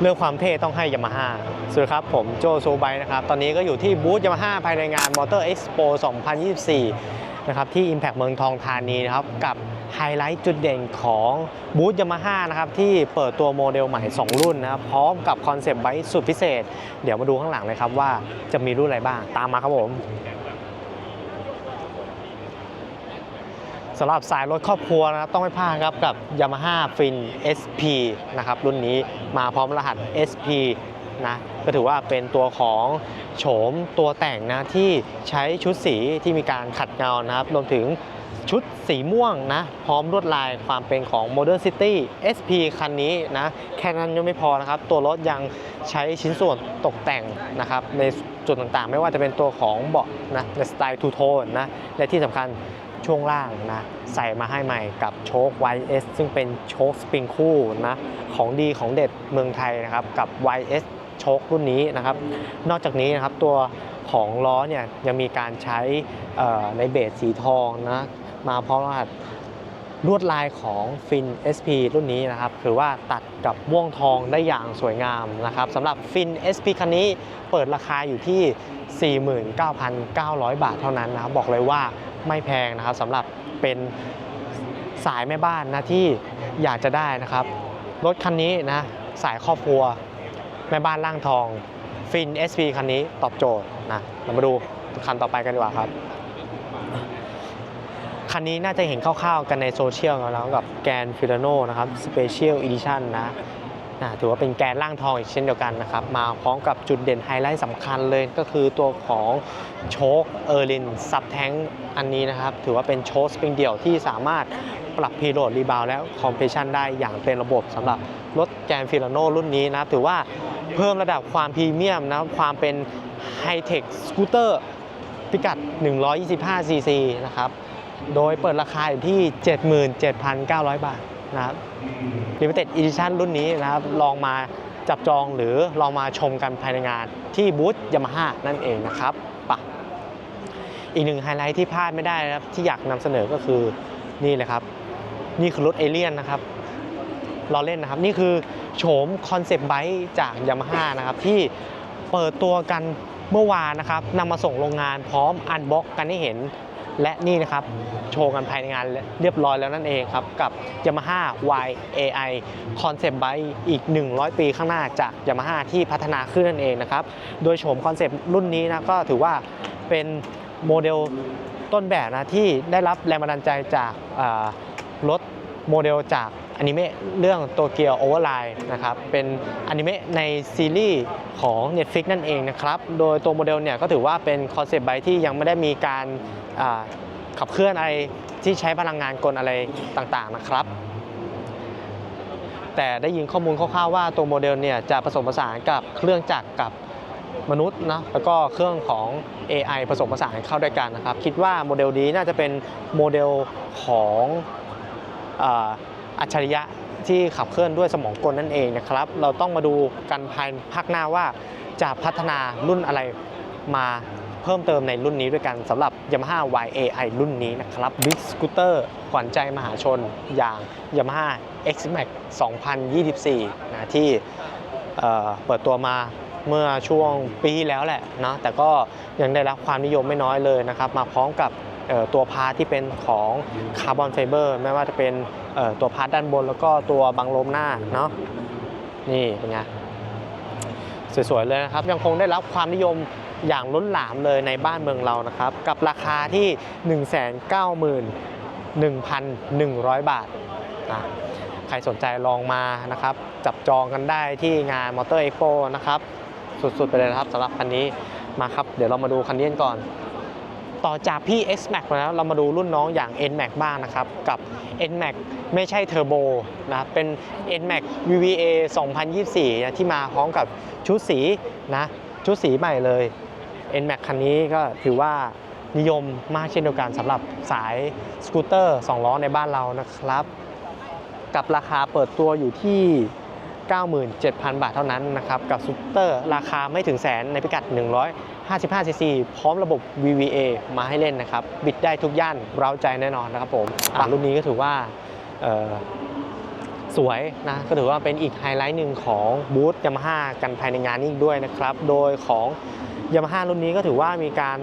เรื่องความเท่ต้องให้ยามาฮ่าสวัสดีครับ ผมโจโซไบนะครับ ตอนนี้ก็อยู่ที่บูธยามาฮ่าภายในงาน Motor Expo 2024 นะครับ ที่ Impact เมืองทองธานีนะครับ กับไฮไลท์จุดเด่นของบูธยามาฮ่านะครับ ที่เปิดตัวโมเดลใหม่ 2 รุ่นนะครับ พร้อมกับคอนเซปต์ไบค์สุดพิเศษ เดี๋ยวมาดูข้างหลังเลยครับว่าจะมีรุ่นอะไรบ้างตามมาครับผม สำหรับสายรถครอบครัวนะครับต้องไม่พลาดครับกับ Yamaha Fin SP นะครับรุ่นนี้มาพร้อมรหัส SP นะก็ถือว่าเป็นตัวของโฉมตัวแต่งนะที่ใช้ชุดสีที่มีการขัดเงานะครับรวมถึงชุดสีม่วงนะ พร้อมลวดลายความเป็นของ Modern City SP คันนี้นะ แค่นั้นยังไม่พอนะครับ ตัวรถยังใช้ชิ้นส่วนตกแต่งนะครับ ในจุดต่างๆ ไม่ว่าจะเป็นตัวของเบาะนะในสไตล์ทูโทนนะ และที่สำคัญ ช่วงล่างนะใส่มาให้ใหม่กับโชค YS ซึ่งเป็นโชคสปริงคู่นะของดีของเด็ดเมืองไทยนะครับกับ YS โชครุ่นนี้นะครับ นอกจากนี้นะครับตัวของล้อเนี่ยยังมีการใช้ในเบสสีทองนะมาพร้อมรหัสลวดลายของฟิน SP รุ่นนี้นะครับคือว่าตัดกับม่วงทองได้อย่างสวยงามนะครับสำหรับฟิน SP คันนี้เปิดราคาอยู่ที่ 49,900 บาทเท่านั้นนะครับบอกเลยว่า ไม่แพงนะครับสำหรับเป็นสายแม่บ้านนะที่อยากจะได้นะครับ รถคันนี้นะสายครอบครัวแม่บ้านร่างทองฟิน SP คันนี้ตอบโจทย์นะเรามาดูคันต่อไปกันดีกว่าครับ คันนี้น่าจะเห็นคร่าวๆกันในโซเชียลแล้วกับแกนฟิลโนนะครับสเปเชียลอีดิชั่นนะนะ ถือว่าเป็นแกนร่างทองอีกเช่นเดียวกันนะครับ มาพร้อมกับจุดเด่นไฮไลท์สำคัญเลยก็คือตัวของโชคเออร์ลินซับแทงอันนี้นะครับ ถือว่าเป็นโชคสปริงเดี่ยวที่สามารถปรับพีโหลดรีบาวและคอมเพรสชันได้อย่างเป็นระบบสำหรับรถแกนฟิลโนรุ่นนี้นะถือว่าเพิ่มระดับความพรีเมียมนะครับความเป็นไฮเทคสกูตเตอร์พิกัด 125 ซีซีนะครับ โดยเปิดราคาอยู่ที่ 77,900 บาทนะครับ Limited Edition รุ่นนี้นะครับ ลองมาจับจองหรือลองมาชมกันภายในงานที่บูธยามาฮ่านั่นเองนะครับไปะอีกหนึ่งไฮไลท์ที่พลาดไม่ได้นะครับที่อยากนำเสนอก็คือนี่เลยครับ นี่คือรถเอเลียนนะครับเราเล่นนะครับ นี่คือโฉมคอนเซปต์ไบค์จากยามาฮ่านะครับที่เปิดตัวกันเมื่อวานนะครับนำมาส่งโรงงานพร้อมอันบ็อกกันให้เห็น และนี่นะครับ โชว์กันภายในงานเรียบร้อยแล้วนั่นเองครับ กับ Yamaha YAI Concept Bike อีก 100 ปีข้างหน้าจาก Yamaha ที่พัฒนาขึ้นนั่นเองนะครับ โดยโฉมคอนเซปต์รุ่นนี้นะก็ถือว่าเป็นโมเดลต้นแบบนะที่ได้รับแรงบันดาลใจจากรถโมเดลจาก อนิเมะเรื่องโตเกียวโอเวอร์ไลน์นะครับเป็นอนิเมะในซีรีส์ของ Netflix นั่นเองนะครับโดยตัวโมเดลเนี่ยก็ถือว่าเป็นคอนเซปต์ไบที่ยังไม่ได้มีการขับเคลื่อนอะไรที่ใช้พลังงานกลอะไรต่างๆนะครับ แต่ได้ยินข้อมูลคร่าวๆว่าตัวโมเดลเนี่ยจะผสมผสานกับเครื่องจักรกับมนุษย์นะแล้วก็เครื่องของ AI ผสมผสานเข้าด้วยกันนะครับ คิดว่าโมเดลนี้น่าจะเป็นโมเดลของ อัจฉริยะที่ขับเคลื่อนด้วยสมองกลนั่นเองนะครับ เราต้องมาดูกันภายภาคหน้าว่าจะพัฒนารุ่นอะไรมาเพิ่มเติมในรุ่นนี้ด้วยกันสำหรับ Yamaha YAI รุ่นนี้นะครับ Big Scooter ขวัญใจมหาชนอย่าง Yamaha X-Max 2024 นะที่เเปิดตัวมาเมื่อช่วงปีแล้วแหละนะแต่ก็ยังได้รับความนิยมไม่น้อยเลยนะครับ มาพร้อมกับ ตัวพาร์ทที่เป็นของคาร์บอนไฟเบอร์ไม่ว่าจะเป็นตัวพาร์ทด้านบน แล้วก็ตัวบังลมหน้าเนาะนี่เป็นไงสวยๆเลยนะครับ ยังคงได้รับความนิยมอย่างล้นหลามเลยในบ้านเมืองเรานะครับ กับราคาที่ 191,100 บาทอะใครสนใจลองมานะครับ จับจองกันได้ที่งานมอเตอร์เอ็กโปนะครับ สุดๆ ไปเลยนะครับสำหรับคันนี้มาครับ เดี๋ยวเรามาดูคันนี้ก่อน ต่อจากพี่ X Max แล้วเรามาดูรุ่นน้องอย่าง N Max บ้างนะครับ กับ N Max ไม่ใช่เทอร์โบนะเป็น N Max VVA 2024นะที่มาพร้อมกับชุดสีนะชุดสีใหม่เลย N Max คันนี้ก็ถือว่านิยมมากเช่นเดียวกันสำหรับสายสกูตเตอร์2ล้อในบ้านเรานะครับ กับราคาเปิดตัวอยู่ที่ 97,000 บาทเท่านั้นนะครับ กับซูเปอร์ราคาไม่ถึงแสนในพิกัด 155 ซีซีพร้อมระบบ VVA มาให้เล่นนะครับ บิดได้ทุกย่าน เร้าใจแน่นอนนะครับผมอะรุ่นนี้ก็ถือว่าเอ่อ สวยนะก็ถือว่าเป็นอีกไฮไลท์หนึ่งของบูธยามาฮ่ากันภายในงานนี้อีกด้วยนะครับ โดยของยามาฮ่ารุ่นนี้ก็ถือว่ามีการ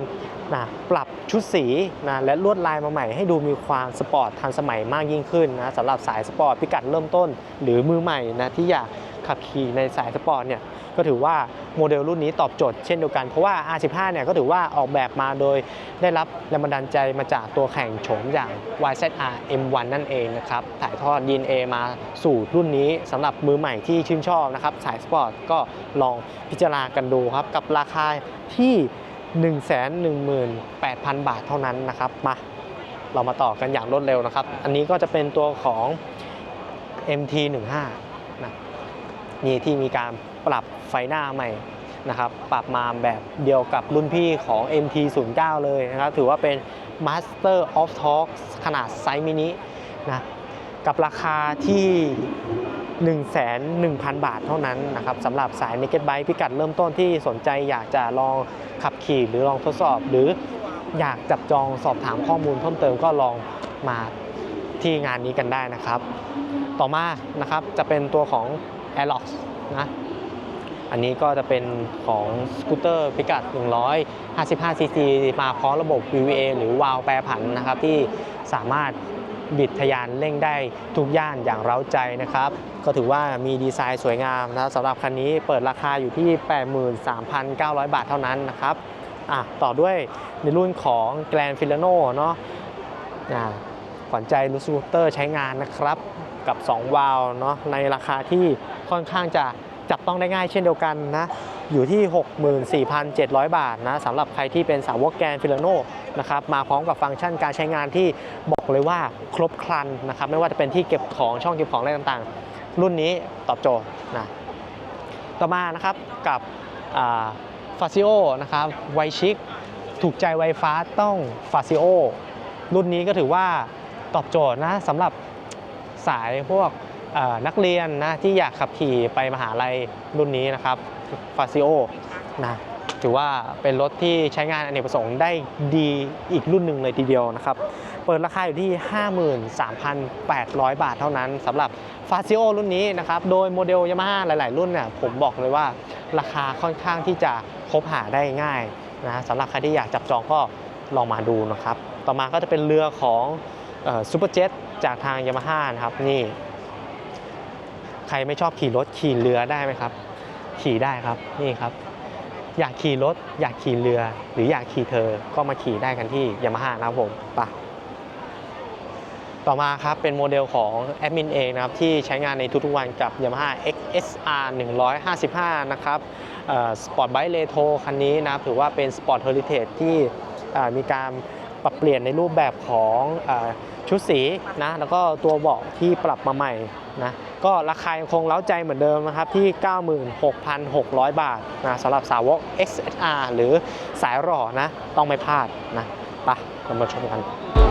นะปรับชุดสีนะและลวดลายมาใหม่ให้ดูมีความสปอร์ตทันสมัยมากยิ่งขึ้นนะสำหรับสายสปอร์ตพิกัดเริ่มต้นหรือมือใหม่นะที่อยาก ขับขี่ในสายสปอร์ตเนี่ยก็ถือว่าโมเดลรุ่นนี้ตอบโจทย์เช่นเดียวกันเพราะว่า R15 เนี่ยก็ถือว่าออกแบบมาโดยได้รับแรงบันดาลใจมาจากตัวแข่งโฉมอย่าง YZR M1 นั่นเองนะครับถ่ายทอด DNA มาสู่รุ่นนี้สำหรับมือใหม่ที่ชื่นชอบนะครับสายสปอร์ตก็ลองพิจารณากันดูครับกับราคาที่ 118,000 บาทเท่านั้นนะครับมาเรามาต่อกันอย่างรวดเร็วนะครับ อันนี้ก็จะเป็นตัวของ MT15 นี่ที่มีการปรับไฟหน้าใหม่นะครับปรับมาแบบเดียวกับรุ่นพี่ของ MT09 เลยนะครับถือว่าเป็น Master of Talk ขนาดไซส์มินินะกับราคาที่ 1,100,000 บาทเท่านั้นนะครับสำหรับสาย Naked Bike พิกัดเริ่มต้นที่สนใจอยากจะลองขับขี่หรือลองทดสอบ หรืออยากจับจองสอบถามข้อมูลเพิ่มเติมก็ลองมาที่งานนี้กันได้นะครับ ต่อมานะครับจะเป็นตัวของ a i r l o x นะอันนี้ก็จะเป็นของสกูตเตอร์พิกัด 155cc มาพร้อมระบบ VVA หรือวาล์วแปรผันนะครับ ที่สามารถบิดทะยานเร่งได้ทุกย่านอย่างเร้าใจนะครับ ก็ถือว่ามีดีไซน์สวยงามนะสำหรับคันนี้เปิดราคาอยู่ที่ 83,900 บาทเท่านั้นนะครับอะต่อด้วยในรุ่นของ Grand Filano เนาะอ่าขวัญใจลูซูเตอร์ใช้งานนะครับ กับ 2 วาล์วเนาะในราคาที่ค่อนข้างจะจับต้องได้ง่ายเช่นเดียวกันนะอยู่ที่ 64,700 บาทนะสำหรับใครที่เป็นสาวกแกนฟิลโนนะครับมาพร้อมกับฟังก์ชันการใช้งานที่บอกเลยว่าครบครันนะครับไม่ว่าจะเป็นที่เก็บของช่องเก็บของอะไรต่างๆ รุ่นนี้ตอบโจทย์นะต่อมานะครับกับฟาซิโอนะครับไวชิคถูกใจไวฟ้าต้องฟาซิโอรุ่นนี้ก็ถือว่าตอบโจทย์นะสำหรับ สายพวกนักเรียนนะที่อยากขับขี่ไปมหาลัยรุ่นนี้นะครับฟาซิโอนะถือว่าเป็นรถที่ใช้งานอเนกประสงค์ได้ดีอีกรุ่นหนึ่งเลยทีเดียวนะครับ เปิดราคาอยู่ที่ 53,800 บาทเท่านั้นสำหรับฟาซิโอรุ่นนี้นะครับ โดยโมเดลยามาฮ่าหลาย ๆ รุ่นเนี่ยผมบอกเลยว่าราคาค่อนข้างที่จะคบหาได้ง่ายนะสำหรับใครที่อยากจับจองก็ลองมาดูนะครับ ต่อมาก็จะเป็นเรือของซูเปอร์เจ็ต จากทางยามาฮ่านะครับนี่ ใครไม่ชอบขี่รถขี่เรือได้ไหมครับ ขี่ได้ครับนี่ครับ อยากขี่รถ อยากขี่เรือ หรืออยากขี่เธอก็มาขี่ได้กันที่ยามาฮ่านะครับผมไปะต่อมาครับเป็นโมเดลของแอดมินเองนะครับที่ใช้งานในทุกๆวันกับ Yamaha XSR 155 นะครับสปอร์ตไบค์เลโทคันนี้นะครับถือว่าเป็นสปอร์ตเฮอริเทจที่มีการปรับเปลี่ยนในรูปแบบของ ชุดสีนะแล้วก็ตัวเบาะที่ปรับมาใหม่นะก็ราคายังคงเล้าใจเหมือนเดิมนะครับที่ 96,600 บาทนะสำหรับสาวก XSR หรือสายหล่อนะต้องไม่พลาดนะไปเรามาชมกัน